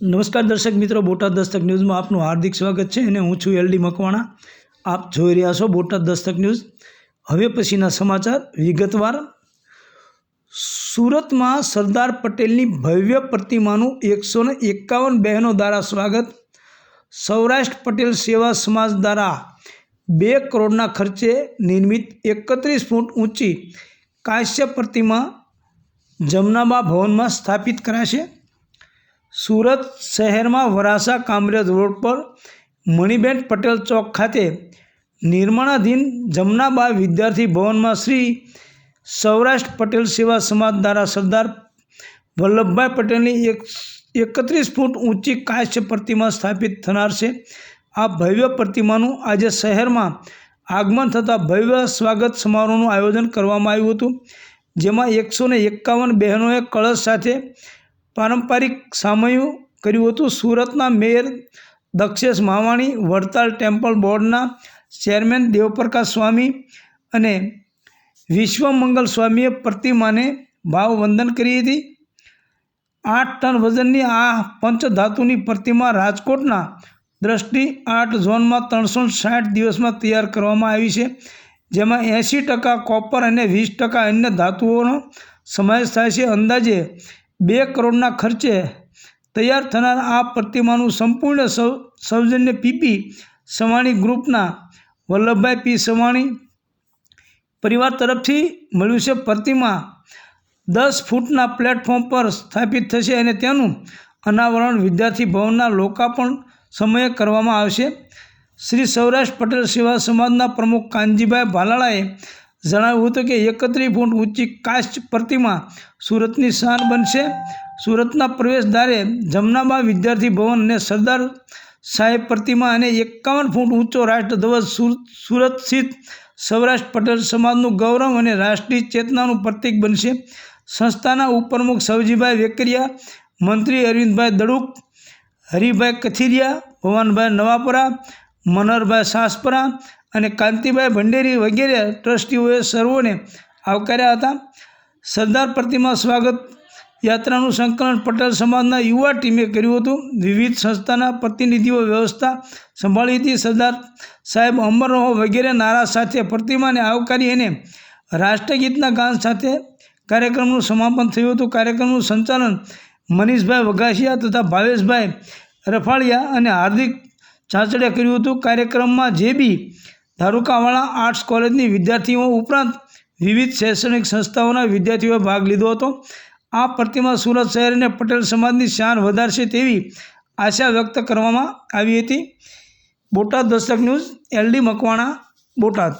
નમસ્કાર દર્શક મિત્રો, બોટાદ દસ્તક ન્યૂઝમાં આપનું હાર્દિક સ્વાગત છે અને હું છું એલડી મકવાણા. આપ જોઈ રહ્યા છો બોટાદ દસ્તક ન્યૂઝ. હવે પછીના સમાચાર વિગતવાર. સુરતમાં સરદાર પટેલની ભવ્ય પ્રતિમાનું એકસો ને એકાવન બહેનો દ્વારા સ્વાગત. સૌરાષ્ટ્ર પટેલ સેવા સમાજ દ્વારા બે કરોડના ખર્ચે નિર્મિત એકત્રીસ ફૂટ ઊંચી કાશ્ય પ્રતિમા જમનાબા ભવનમાં સ્થાપિત કરાશે. સુરત શહેરમાં વરાસા કામરેજ રોડ પર મણિબેન પટેલ ચોક ખાતે નિર્માણાધીન જમનાબા વિદ્યાર્થી ભવનમાં શ્રી સૌરાષ્ટ્ર પટેલ સેવા સમાજ દ્વારા સરદાર વલ્લભભાઈ પટેલની એક એકત્રીસ ફૂટ ઊંચી કાશ્ય પ્રતિમા સ્થાપિત થનાર છે. આ ભવ્ય પ્રતિમાનું આજે શહેરમાં આગમન થતાં ભવ્ય સ્વાગત સમારોહનું આયોજન કરવામાં આવ્યું હતું. જેમાં એકસો એકાવન બહેનોએ કળશ સાથે પારંપરિક સામયું કર્યું હતું. સુરતના મેયર દક્ષેશ માવાણી, વડતાલ ટેમ્પલ બોર્ડના ચેરમેન દેવપ્રકાશ સ્વામી અને વિશ્વમંગલ સ્વામીએ પ્રતિમાને ભાવવંદન કરી હતી. આઠ ટન વજનની આ પંચધાતુની પ્રતિમા રાજકોટના દ્રષ્ટિ આર્ટ ઝોનમાં ત્રણસો સાઠ દિવસમાં તૈયાર કરવામાં આવી છે, જેમાં એંશી ટકા કોપર અને વીસ ટકા અન્ય ધાતુઓનો સમાવેશ થાય છે. અંદાજે બે કરોડના ખર્ચે તૈયાર થનાર આ પ્રતિમાનું સંપૂર્ણ સૌ, સૌજન્ય પીપી સવાણી ગ્રુપના વલ્લભભાઈ પી સવાણી પરિવાર તરફથી મળ્યું છે. પ્રતિમા દસ ફૂટના પ્લેટફોર્મ પર સ્થાપિત થશે અને તેનું અનાવરણ વિદ્યાર્થી ભવનના લોકાર્પણ સમયે કરવામાં આવશે. શ્રી સૌરાષ્ટ્ર પટેલ સેવા સમાજના પ્રમુખ કાનજીભાઈ ભાલાળાએ જણાવ્યું હતું કે એકત્રીસ ફૂટ ઊંચી કાસ્ટ પ્રતિમા સુરતની શાન બનશે. સુરતના પ્રવેશદ્વારે જમનાબા વિદ્યાર્થી ભવન અને સરદાર સાહેબ પ્રતિમા અને એકાવન ફૂટ ઊંચો રાષ્ટ્રધ્વજ સુરત સ્થિત સૌરાષ્ટ્ર પટેલ સમાજનું ગૌરવ અને રાષ્ટ્રીય ચેતનાનું પ્રતીક બનશે. સંસ્થાના ઉપપ્રમુખ સવજીભાઈ વેકરિયા, મંત્રી અરવિંદભાઈ દડુક, હરિભાઈ કથિરિયા, ભવાનભાઈ નવાપરા, મનહરભાઈ સાસપરા અને કાંતિભાઈ ભંડેરી વગેરે ટ્રસ્ટીઓએ સર્વોને આવકાર્યા હતા. સરદાર પ્રતિમા સ્વાગત યાત્રાનું સંકલન પટેલ સમાજના યુવા ટીમે કર્યું હતું. વિવિધ સંસ્થાના પ્રતિનિધિઓ વ્યવસ્થા સંભાળી હતી. સરદાર સાહેબ અમર વગેરે નારા સાથે પ્રતિમાને આવકારી અને રાષ્ટ્રગીતના ગાન સાથે કાર્યક્રમનું સમાપન થયું હતું. કાર્યક્રમનું સંચાલન મનીષભાઈ વઘાસિયા તથા ભાવેશભાઈ રફાળિયા અને હાર્દિક ચાંચડે કર્યું હતું. કાર્યક્રમમાં જે બી ધારુકાવાળા આર્ટ્સ કોલેજની વિદ્યાર્થીઓ ઉપરાંત વિવિધ શૈક્ષણિક સંસ્થાઓના વિદ્યાર્થીઓએ ભાગ લીધો હતો. આ પ્રતિમા સુરત શહેર અને પટેલ સમાજની શાન વધારશે તેવી આશા વ્યક્ત કરવામાં આવી હતી. Botad Dastak news, LD Makwana, Botad.